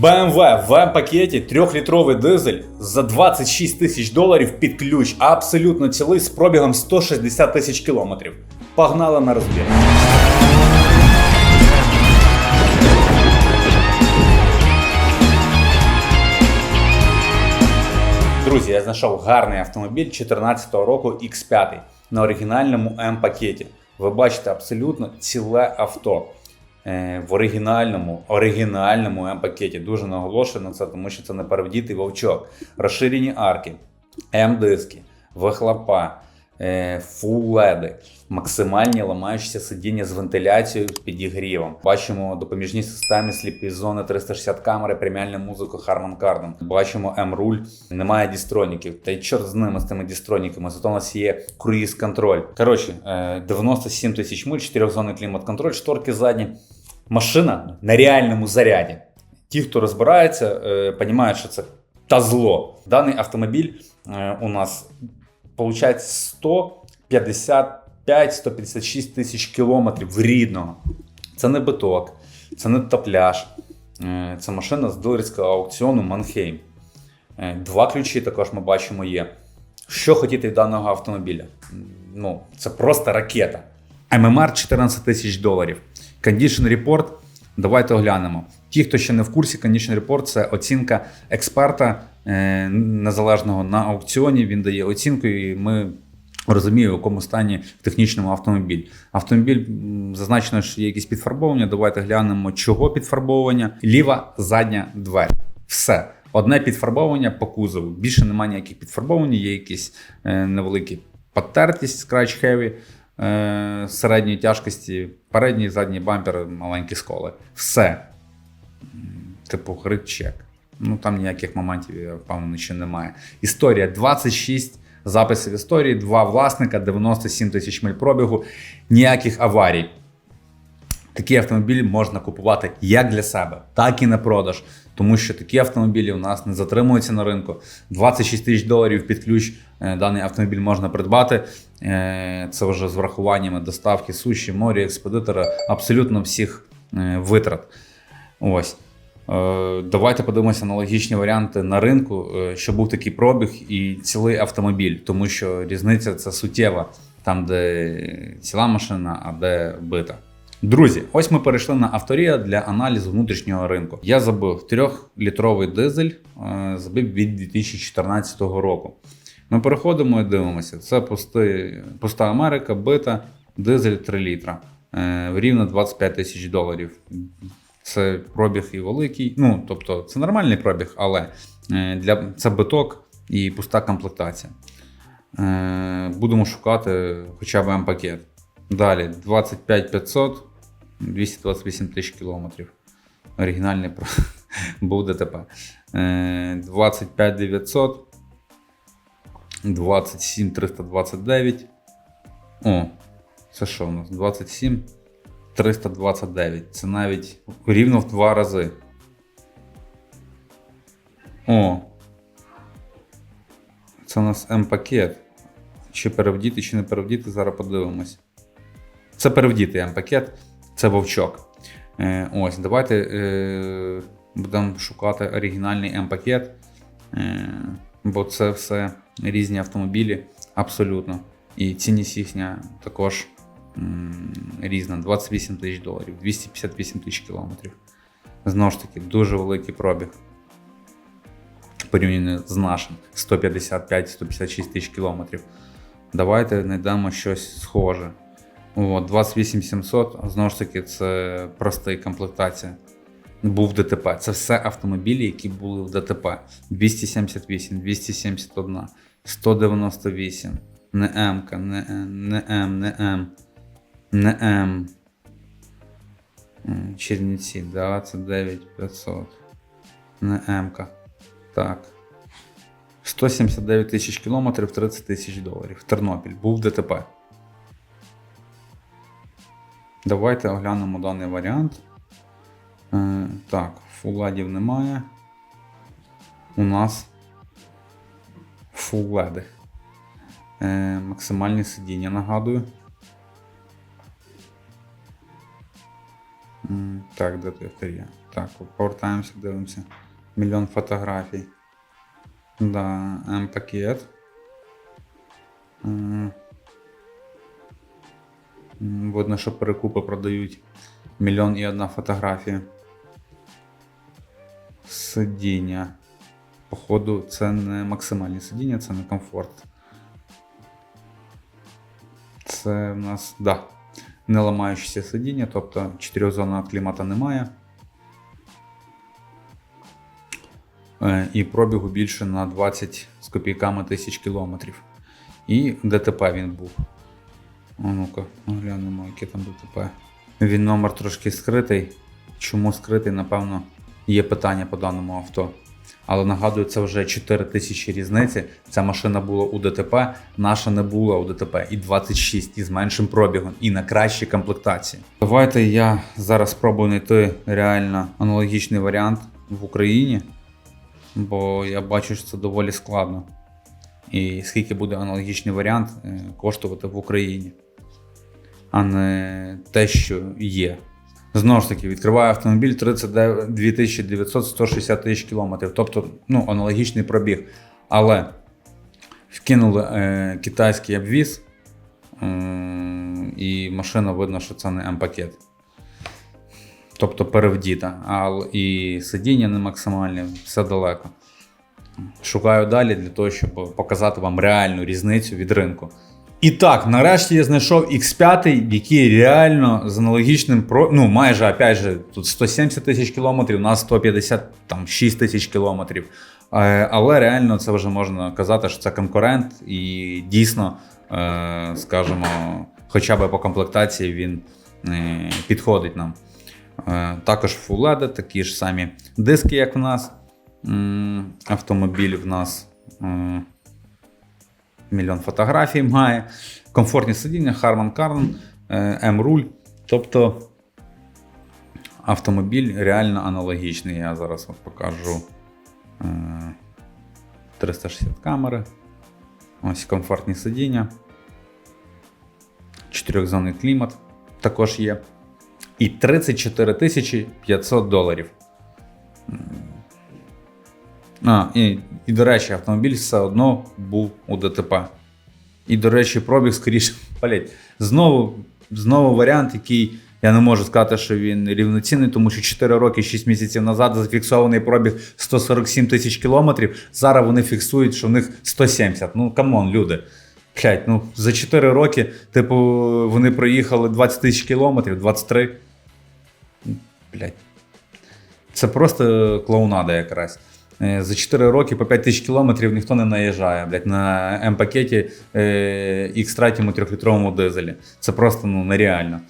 BMW в М-пакеті 3-літровий дизель за 26 тисяч доларів під ключ, абсолютно цілий з пробігом 160 тисяч кілометрів. Погнали на розбір. Друзі, я знайшов гарний автомобіль 2014 року X5 на оригінальному М-пакеті. Ви бачите абсолютно ціле авто. Е, В оригінальному, оригінальному М-пакеті. Дуже наголошую на це, тому що це не перевдітий вовчок. Розширені арки, М-диски, вихлопа, е, фул леди, максимальні ламаючіся сидіння з вентиляцією з підігрівом. Бачимо допоміжні системи сліпі зони 360 камери, преміальну музику Harman Kardon. Бачимо М-руль, немає дістроніків. Та й чорт з ними з тими дістроніками. Зато у нас є круїз контроль. Коротше, е, 97 тисяч миль, 4-зонний клімат-контроль, шторки задні. Машина на реальному заряді. Ті, хто розбирається, е, розуміють, що це та зло. Даний автомобіль е, у нас виходить 155-156 тисяч кілометрів рідного. Це не биток, це не топляж. Е, Це машина з дилерського аукціону Манхейм. Е, Два ключі також ми бачимо є. Що хотіти даного автомобіля? Ну, це просто ракета. ММР 14 тисяч доларів. Condition Report. Давайте оглянемо. Ті, хто ще не в курсі, Condition Report – це оцінка експерта е, незалежного на аукціоні. Він дає оцінку, і ми розуміємо, в якому стані в технічному автомобіль. Автомобіль зазначено, що є якісь підфарбовування. Давайте глянемо, чого підфарбовування. Ліва задня двері. Все. Одне підфарбовування по кузову. Більше немає ніяких підфарбовань, є якісь е, невеликі потертість, scratch heavy е, середньої тяжкості, передній задній бампер, маленькі сколи. Все. Типу, грибчек. Ну там ніяких моментів, я впевнений, що немає. Історія 26 записів історії, два власника, 97 тисяч миль пробігу, ніяких аварій. Такі автомобілі можна купувати як для себе, так і на продаж. Тому що такі автомобілі у нас не затримуються на ринку. 26 тисяч доларів під ключ е, даний автомобіль можна придбати. Е, Це вже з врахуваннями доставки суші, морі, експедитора, абсолютно всіх е, витрат. Ось. Е, Давайте подивимося аналогічні варіанти на ринку, е, що був такий пробіг і цілий автомобіль, тому що різниця це суттєва, там, де ціла машина, а де бита. Друзі, ось ми перейшли на авторія для аналізу внутрішнього ринку. Я забив 3-літровий дизель, е, забив від 2014 року. Ми переходимо і дивимося. Це пусти, пуста Америка, бита, дизель 3 літра. Рівно 25 тисяч доларів. Це пробіг і великий. Ну, тобто, це нормальний пробіг, але е, для, це биток і пуста комплектація. Е, Будемо шукати хоча б М-пакет. Далі 25 500, 228 тисяч кілометрів. Оригінальний був ДТП. Е, 25 900, 27 329. О, це що у нас? 27 329. Це навіть рівно в два рази. О. Це у нас М-пакет. Чи перевдіти, чи не перевдіти, зараз подивимось. Це перевдіти М-пакет, це вовчок. Е, ось, давайте е, будемо шукати оригінальний М-пакет. Е, бо це все різні автомобілі, абсолютно. І цінність їхня також різна: 28 тисяч доларів, 258 тисяч кілометрів. Знову ж таки, дуже великий пробіг. Порівняно з нашим 155-156 тисяч кілометрів. Давайте знайдемо щось схоже. От, 28700, знову ж таки, це проста комплектація. Був ДТП. Це все автомобілі, які були в ДТП. 278, 271, 198, не М, не, не М, не М, не М. М, Чернівці, 29 500. Не М. Так. 179 тисяч кілометрів, 30 тисяч доларів. Тернопіль. Був ДТП. Давайте оглянемо даний варіант. Е, так, фулладів немає. У нас фулледи. Е, максимальне сидіння, нагадую. Так, де є? Так, повертаємося, дивимося. Мільйон фотографій. Да, М-пакет. М. М, Видно, що перекупи продають мільйон і одна фотографія. Сидіння. Походу, це не максимальні сидіння, це не комфорт. Це в нас, да, не ламаючіся сидіння, тобто чотирьохзонного клімата немає. Е, І пробігу більше на 20 з копійками тисяч кілометрів. І ДТП він був. А ну-ка, глянемо, яке там ДТП. Він номер трошки скритий. Чому скритий, напевно, є питання по даному авто. Але нагадую, це вже 4 тисячі різниці. Ця машина була у ДТП, наша не була у ДТП. І 26, і з меншим пробігом, і на кращій комплектації. Давайте я зараз спробую знайти реально аналогічний варіант в Україні, бо я бачу, що це доволі складно. І скільки буде аналогічний варіант е, коштувати в Україні, а не те, що є. Знову ж таки, відкриваю автомобіль 32 900 160 тисяч кілометрів, тобто ну, аналогічний пробіг. Але вкинули е, китайський обвіз, е, і машина видно, що це не М-пакет. Тобто перевдіта, а і сидіння не максимальне, все далеко. Шукаю далі для того, щоб показати вам реальну різницю від ринку. І так, нарешті я знайшов X5, який реально з аналогічним про. Ну, майже опять же, тут 170 тисяч кілометрів, у нас 156 тисяч кілометрів. Е, Але реально це вже можна казати, що це конкурент, і дійсно, е, скажімо, хоча б по комплектації він е, підходить нам. Також Full такі ж самі диски, як в нас. Автомобіль в нас. Е, мільйон фотографій має, комфортні сидіння, Harman Kardon, е, М-руль. Тобто автомобіль реально аналогічний. Я зараз вам покажу е, 360 камери. Ось комфортні сидіння. Чотирьохзонний клімат також є. І 34 тисячі 500 доларів. А, і, і, до речі, автомобіль все одно був у ДТП. І, до речі, пробіг скоріше палять. Знову, знову варіант, який я не можу сказати, що він рівноцінний, тому що 4 роки, 6 місяців назад зафіксований пробіг 147 тисяч кілометрів. Зараз вони фіксують, що в них 170. Ну, камон, люди. Блять, ну за 4 роки, типу, вони проїхали 20 тисяч кілометрів, 23. Блять. Це просто клоунада якраз. Е, За 4 роки по 5 тисяч кілометрів ніхто не наїжджає блядь, на М-пакеті е, X3 3-літровому дизелі. Це просто ну, нереально.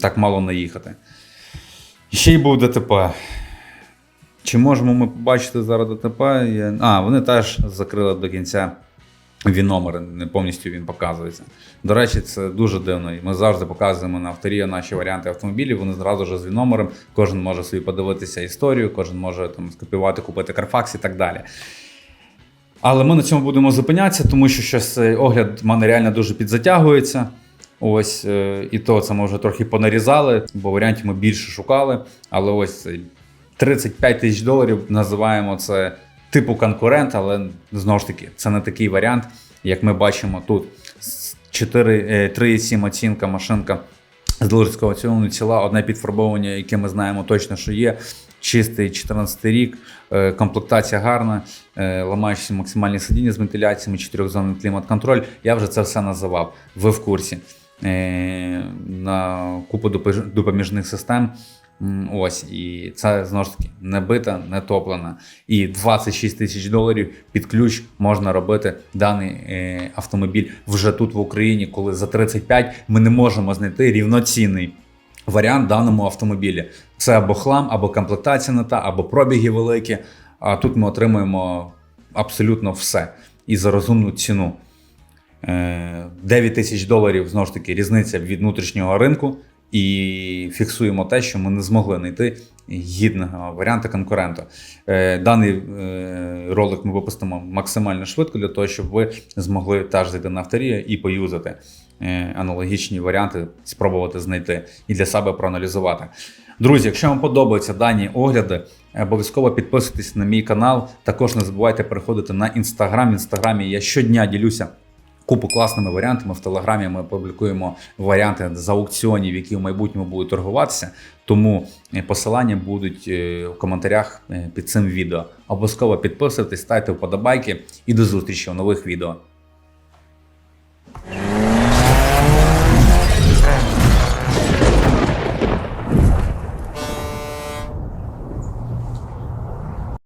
Так мало наїхати. Ще й був ДТП. Чи можемо ми побачити зараз ДТП? А, вони теж закрили до кінця він номер, не повністю він показується. До речі, це дуже дивно. Ми завжди показуємо на авторія наші варіанти автомобілів. Вони зразу ж з номером. Кожен може собі подивитися історію, кожен може там скопіювати, купити Carfax і так далі. Але ми на цьому будемо зупинятися, тому що щось цей огляд в мене реально дуже підзатягується. Ось, е, і то це ми вже трохи понарізали, бо варіантів ми більше шукали. Але ось цей 35 тисяч доларів називаємо це типу конкурент, але знову ж таки, це не такий варіант, як ми бачимо тут. 4, е, 3,7 оцінка машинка з дилерського аукціону ціла, одне підфарбовування, яке ми знаємо точно, що є. Чистий 14 рік, е, комплектація гарна, е, максимальні сидіння з вентиляціями, 4-зонний клімат-контроль. Я вже це все називав. Ви в курсі. Е, На купу допоміж- допоміжних систем. Ось, і це знову ж таки не бита, не топлена. І 26 тисяч доларів під ключ можна робити даний е, автомобіль вже тут в Україні, коли за 35 ми не можемо знайти рівноцінний варіант даному автомобілі. Це або хлам, або комплектація не та, або пробіги великі. А тут ми отримуємо абсолютно все і за розумну ціну. Е, 9 тисяч доларів знову ж таки різниця від внутрішнього ринку, і фіксуємо те, що ми не змогли знайти гідного варіанта конкурента. Е, Даний е, ролик ми випустимо максимально швидко для того, щоб ви змогли теж зайти на авторія і поюзати е, аналогічні варіанти, спробувати знайти і для себе проаналізувати. Друзі, якщо вам подобаються дані огляди, обов'язково підписуйтесь на мій канал. Також не забувайте переходити на інстаграм. В інстаграмі я щодня ділюся купу класними варіантами. В Телеграмі ми публікуємо варіанти з аукціонів, які в майбутньому будуть торгуватися. Тому е, посилання будуть е, в коментарях е, під цим відео. Обов'язково підписуйтесь, ставте вподобайки і до зустрічі в нових відео.